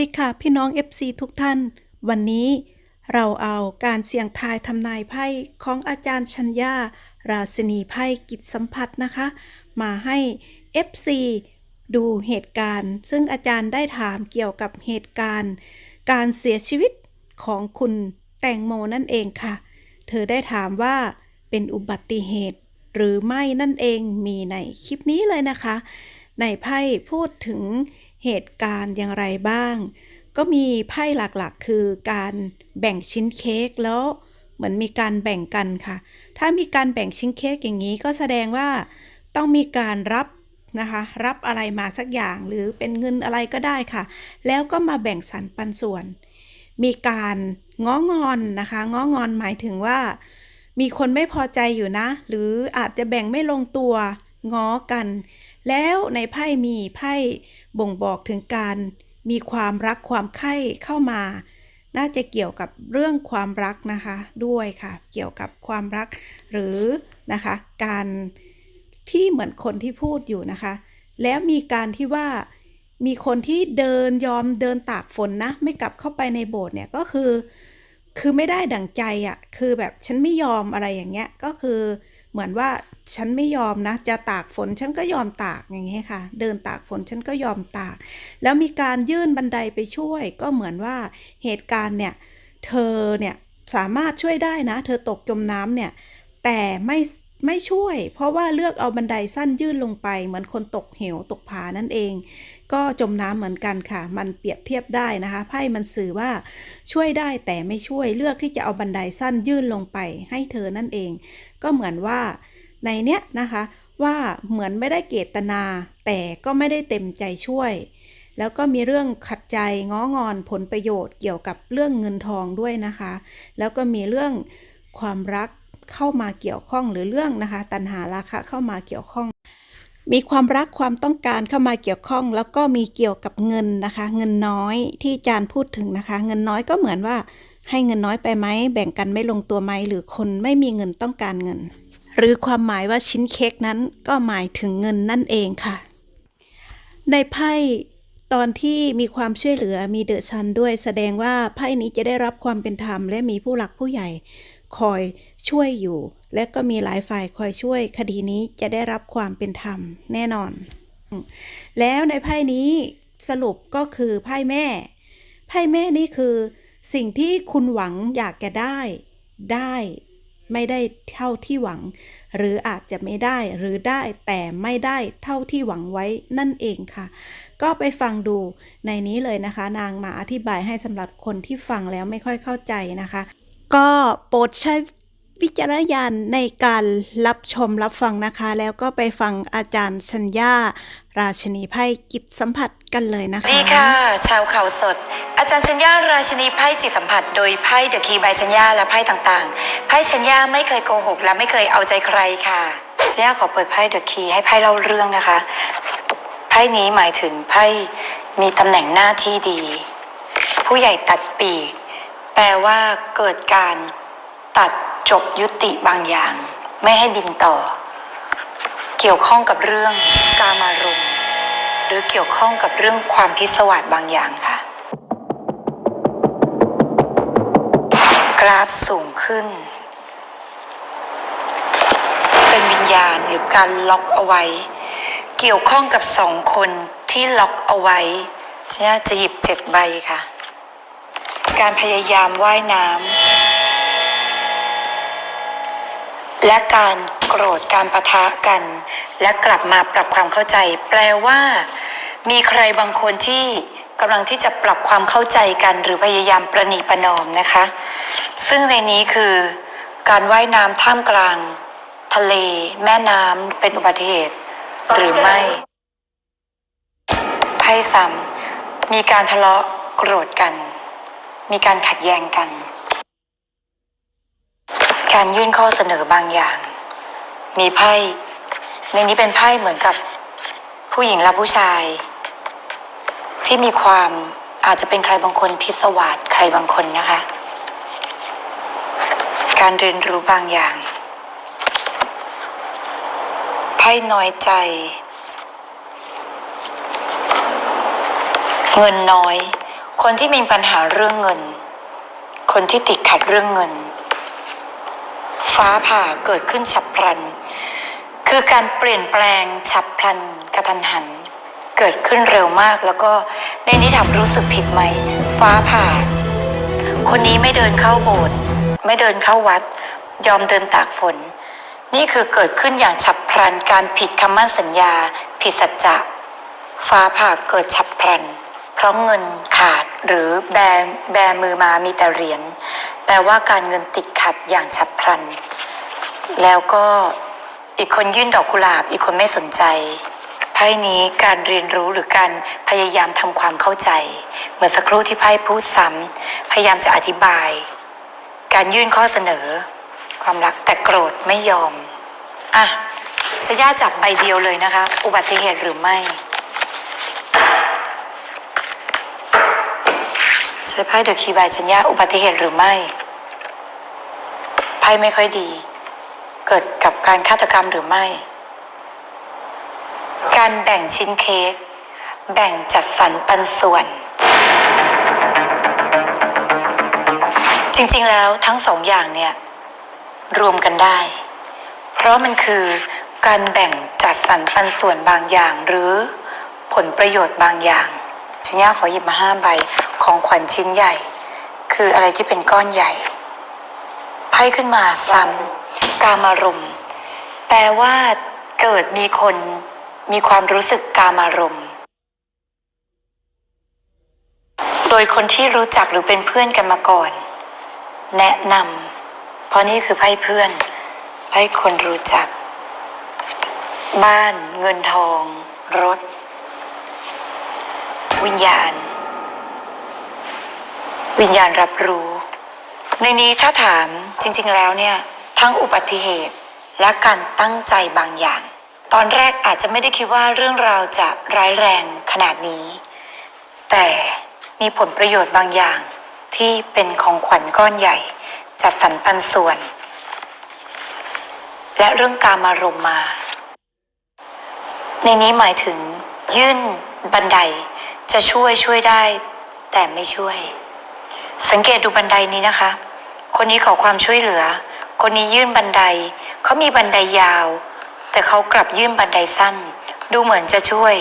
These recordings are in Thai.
ดีค่ะพี่น้อง FC ทุกท่าน วันนี้เราเอาการเสี่ยงทายทำนายไพ่ของอาจารย์ชัญญา ราศนีไพ่กิจสัมผัสนะคะ มาให้ FC ดูเหตุการณ์ ซึ่งอาจารย์ได้ถามเกี่ยวกับเหตุการณ์ การเสียชีวิตของคุณแตงโมนั่นเองค่ะ เธอได้ถามว่าเป็นอุบัติเหตุหรือไม่นั่นเองมีในคลิปนี้เลยนะคะ ในไพ่พูดถึงเหตุการณ์อย่างไรบ้าง ก็มีไพ่หลักๆ คือการแบ่งชิ้นเค้กแล้วเหมือนมีการแบ่งกันค่ะ ถ้ามีการแบ่งชิ้นเค้กอย่างนี้ก็แสดงว่าต้องมีการรับนะคะรับอะไรมาสักอย่างหรือเป็นเงินอะไรก็ได้ค่ะ แล้วก็มาแบ่งสรรปันส่วน มีการง้องอนนะคะง้องอนหมายถึงว่า มีคนไม่พอใจอยู่นะ หรืออาจจะแบ่งไม่ลงตัวง้อกัน แล้วในไพ่มีไพ่บ่งบอกถึงการมีความรักความใคร่เข้ามา น่าจะเกี่ยวกับเรื่องความรักนะคะด้วยค่ะ เกี่ยวกับความรักหรือนะคะ การที่เหมือนคนที่พูดอยู่นะคะ แล้วมีการที่ว่ามีคนที่เดินยอมเดินตากฝนนะ ไม่กลับเข้าไปในโบสถ์เนี่ยก็คือ คือไม่ได้ดั่งใจอะ่ะคือแบบฉันไม่ยอมอะไรอย่างเงี้ยก็คือ เหมือนว่าฉันไม่ยอมนะ จะตากฝนฉันก็ยอมตากอย่างเงี้ยค่ะ เดินตากฝนฉันก็ยอมตาก แล้วมีการยื่นบันไดไปช่วย ก็เหมือนว่าเหตุการณ์เนี่ย เธอเนี่ยสามารถช่วยได้นะ เธอตกจมน้ำเนี่ย แต่ไม่ไม่ช่วย เพราะว่าเลือกเอาบันไดสั้นยื่นลงไป เหมือนคนตกเหวตกผานั่นเอง ก็จมน้ำเหมือนกันค่ะ มันเปรียบเทียบได้นะคะไพ่มันสื่อว่าช่วยได้แต่ไม่ช่วยเลือกที่จะเอาบันไดสั้นยื่นลงไปให้เธอนั่นเอง ก็เหมือนว่าในเนี้ยนะคะว่าเหมือนไม่ได้เกตนา แต่ก็ไม่ได้เต็มใจช่วย แล้วก็มีเรื่องขัดใจง้องอนผลประโยชน์เกี่ยวกับเรื่องเงินทองด้วยนะคะ แล้วก็มีเรื่องความรักเข้ามาเกี่ยวข้องหรือเรื่องนะคะ ตัณหาราคะเข้ามาเกี่ยวข้อง มีความรักความต้องการเข้ามาเกี่ยวข้อง แล้วก็มีเกี่ยวกับเงินนะคะ เงินน้อยที่อาจารย์พูดถึงนะคะ เงินน้อยก็เหมือนว่าให้เงินน้อยไปไหมแบ่งกันไม่ลงตัวไหมหรือคนไม่มีเงินต้องการเงิน หรือความหมายว่าชิ้นเค้กนั้นก็หมายถึงเงินนั่นเองค่ะ ในไพ่ตอนที่มีความช่วยเหลือมีเดอะชันด้วยแสดงว่าไพ่นี้จะได้รับความเป็นธรรมและมีผู้หลักผู้ใหญ่ คอยช่วยอยู่ และก็มีหลายฝ่ายคอยช่วย คดีนี้จะได้รับความเป็นธรรมแน่นอน แล้วในไพ่นี้สรุปก็คือไพ่แม่ ไพ่แม่นี่คือสิ่งที่คุณหวังอยากจะได้ได้ไม่ได้เท่าที่หวัง หรืออาจจะไม่ได้หรือได้แต่ไม่ได้เท่าที่หวังไว้นั่นเองค่ะ ก็ไปฟังดูในนี้เลยนะคะ นางมาอธิบายให้สำหรับคนที่ฟังแล้วไม่ค่อยเข้าใจนะคะ ก็โปรดใช้วิจารณญาณในการรับชมรับฟังนะคะ แล้วก็ไปฟังอาจารย์ชัญญาราชนีไพ่กิจสัมผัสกันเลยนะคะดีค่ะ ชาวเขาสด อาจารย์ชัญญาราชินีไพ่จิตสัมผัส โดยไพ่เดอะคีย์บายชัญญาและไพ่ต่างๆไพ่ชัญญาไม่เคยโกหกและไม่เคยเอาใจใครค่ะชัญญาขอเปิดไพ่เดอะคีย์ให้ไพ่เล่าเรื่องนะคะไพ่นี้หมายถึงไพ่มีตำแหน่งหน้าที่ดี ผู้ใหญ่ตัดปีก แปลว่าเกิดการตัดจบยุติบางอย่าง ไม่ให้บินต่อ เกี่ยวข้องกับเรื่องกามารมณ์หรือเกี่ยวข้องกับเรื่องความพิศวาสบางอย่างค่ะ กราฟสูงขึ้น เป็นวิญญาณหรือการล็อกเอาไว้ เกี่ยวข้องกับสองคนที่ล็อกเอาไว้เนี่จะหยิบเจ็ดใบค่ะ การพยายามว่ายน้ำและการโกรธการประทะกัน และกลับมาปรับความเข้าใจ แปลว่า มีใครบางคนที่กำลังที่จะปรับความเข้าใจกัน หรือพยายามประนีประนอมนะคะ ซึ่งในนี้คือ การว่ายน้ำท่ามกลาง ทะเล แม่น้ำเป็นอุบัติเหตุ หรือไม่ไพ่ซ้ำมีการทะเลาะโกรธกัน มีการขัดแย้งกัน การยื่นข้อเสนอบางอย่าง มีไพ่ในนี้เป็นไพ่เหมือนกับผู้หญิงและผู้ชาย ที่มีความอาจจะเป็นใครบางคนพิศวาสใครบางคนนะคะ การเรียนรู้บางอย่างไพ่น้อยใจ เงินน้อย คนที่มีปัญหาเรื่องเงิน คนที่ติดขัดเรื่องเงิน ฟ้าผ่าเกิดขึ้นฉับพลัน คือการเปลี่ยนแปลงฉับพลันกระทันหัน เกิดขึ้นเร็วมากแล้วก็ในนี้ถามรู้สึกผิดไหม ฟ้าผ่า คนนี้ไม่เดินเข้าโบสถ์ไม่เดินเข้าวัด ยอมเดินตากฝน นี่คือเกิดขึ้นอย่างฉับพลันการผิดคำมั่นสัญญา ผิดสัจจะฟ้าผ่าเกิดฉับพลัน เพราะเงินขาดหรือแบแบมือมามีแต่เหรียญแปลว่าการเงินติดขัดอย่างฉับพลัน แล้วก็อีกคนยื่นดอกกุหลาบ อีกคนไม่สนใจไพ่นี้การเรียนรู้หรือการพยายามทำความเข้าใจ เหมือนสักครู่ที่ไพ่พูดซ้ำพยายามจะอธิบาย การยื่นข้อเสนอ ความรักแต่โกรธไม่ยอมอะชย่าจับใบเดียวเลยนะคะ อุบัติเหตุหรือไม่ ใช้ไพ่เดอะคีบายชัญญาอุบัติเหตุหรือไม่ ไพ่ไม่ค่อยดี เกิดกับการฆาตกรรมหรือไม่ การแบ่งชิ้นเค้ก แบ่งจัดสรรปันส่วน จริงๆแล้วทั้งสองอย่างเนี่ย รวมกันได้ เพราะมันคือการแบ่งจัดสรรปันส่วนบางอย่างหรือผลประโยชน์บางอย่างชัญญาขอหยิบมาห้าใบ ของขวัญชิ้นใหญ่ คืออะไรที่เป็นก้อนใหญ่ ไพ่ขึ้นมาซ้ำกามารมณ์แปลว่าเกิดมีคนมีความรู้สึกกามารมณ์โดยคนที่รู้จักหรือเป็นเพื่อนกันมาก่อน แนะนำเพราะนี่คือไพ่เพื่อนไพ่คนรู้จัก บ้านเงินทอง รถ วิญญาณ วิญญาณรับรู้ ในนี้ถ้าถามจริงๆแล้วเนี่ย ทั้งอุบัติเหตุและการตั้งใจบางอย่าง ตอนแรกอาจจะไม่ได้คิดว่าเรื่องราวจะร้ายแรงขนาดนี้ แต่มีผลประโยชน์บางอย่าง ที่เป็นของขวัญก้อนใหญ่ จัดสรรปันส่วน และเรื่องการมารมมา ในนี้หมายถึงยื่นบันไดจะช่วยช่วยได้ แต่ไม่ช่วย สังเกตดูบันไดนี้นะคะ คนนี้ขอความช่วยเหลือ คนนี้ยื่นบันได เขามีบันไดยาว แต่เขากลับยื่นบันไดสั้น ดูเหมือนจะช่วย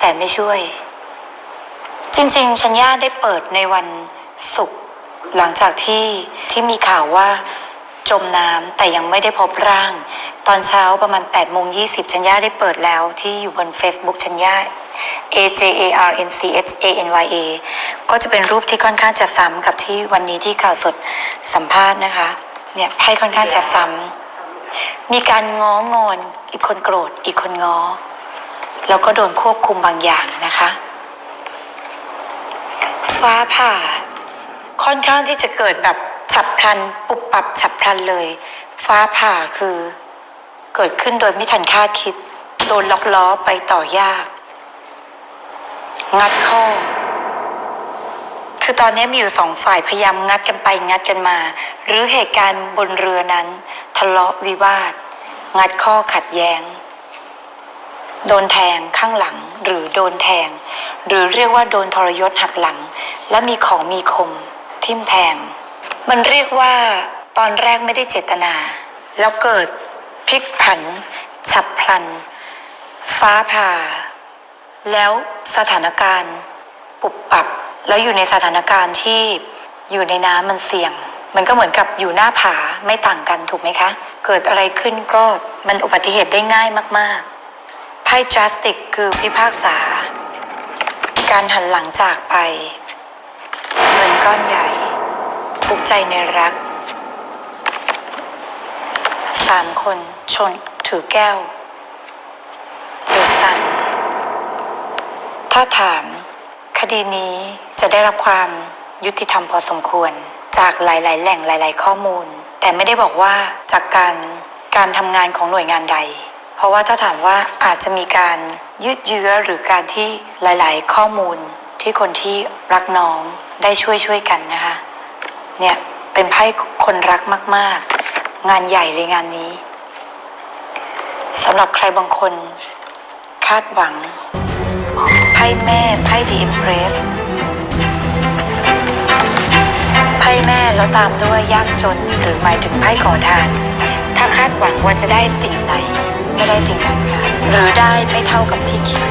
แต่ไม่ช่วย จริงๆ ชัญญาได้เปิดในวันศุกร์หลังจากที่ที่มีข่าวว่า จมน้ำแต่ยังไม่ได้พบร่าง ตอนเช้าประมาณ8โมง20ชัญญาได้เปิดแล้วที่อยู่บน Facebook ชัญญา A J A R N C H A N Y A ก็จะเป็นรูปที่ค่อนข้างจะซ้ำกับที่วันนี้ที่ข่าวสดสัมภาษณ์นะคะ เนี่ยไพ่ค่อนข้างจะซ้ำมีการง้องอน อีกคนโกรธ อีกคนง้อ แล้วก็โดนควบคุมบางอย่างนะคะ ฟ้าผ่า ค่อนข้างที่จะเกิดแบบฉับพลัน ปุบปับฉับพลันเลย ฟ้าผ่าคือ เกิดขึ้นโดยไม่ทันคาดคิด โดนล็อกล้อไปต่อยาก งัดข้อ คือตอนนี้มีอยู่สองฝ่ายพยายามงัดกันไปงัดกันมา หรือเหตุการณ์บนเรือนั้น ทะเลาะวิวาท งัดข้อขัดแย้ง โดนแทงข้างหลังหรือโดนแทง หรือเรียกว่าโดนทรยศหักหลัง และมีของมีคม ทิ่มแทง มันเรียกว่าตอนแรกไม่ได้เจตนา แล้วเกิดพลิกผัน ฉับพลัน ฟ้าผ่า แล้วสถานการณ์ปุบปับ แล้วอยู่ในสถานการณ์ที่อยู่ในน้ำมันเสี่ยง มันก็เหมือนกับอยู่หน้าผาไม่ต่างกันถูกไหมคะ เกิดอะไรขึ้นก็มันอุบัติเหตุได้ง่ายมากๆไพ่ justice คือพิพากษา การหันหลังจากไป เงินก้อนใหญ่ทุกใจในรักสามคนชนถือแก้วเดือดสัน ถ้าถาม คดีนี้จะได้รับความยุติธรรมพอสมควร จากหลาย ๆ แหล่งหลาย ๆ ข้อมูล แต่ไม่ได้บอกว่าจากการการทำงานของหน่วยงานใด เพราะว่าถ้าถามว่าอาจจะมีการยืดเยื้อหรือการที่หลาย ๆ ข้อมูลที่คนที่รักน้องได้ช่วยช่วยกันนะคะ เนี่ยเป็นไพ่คนรักมาก ๆ งานใหญ่เลยงานนี้สำหรับใครบางคนคาดหวัง ไพ่แม่ไพ่ดีอิมเพรสไพ่แม่แล้วตามด้วยยากจนหรือหมายถึงไพ่ขอทาน ถ้าคาดหวังว่าจะได้สิ่งใดไม่ได้สิ่งนั้นหรือได้ไม่เท่ากับที่คิด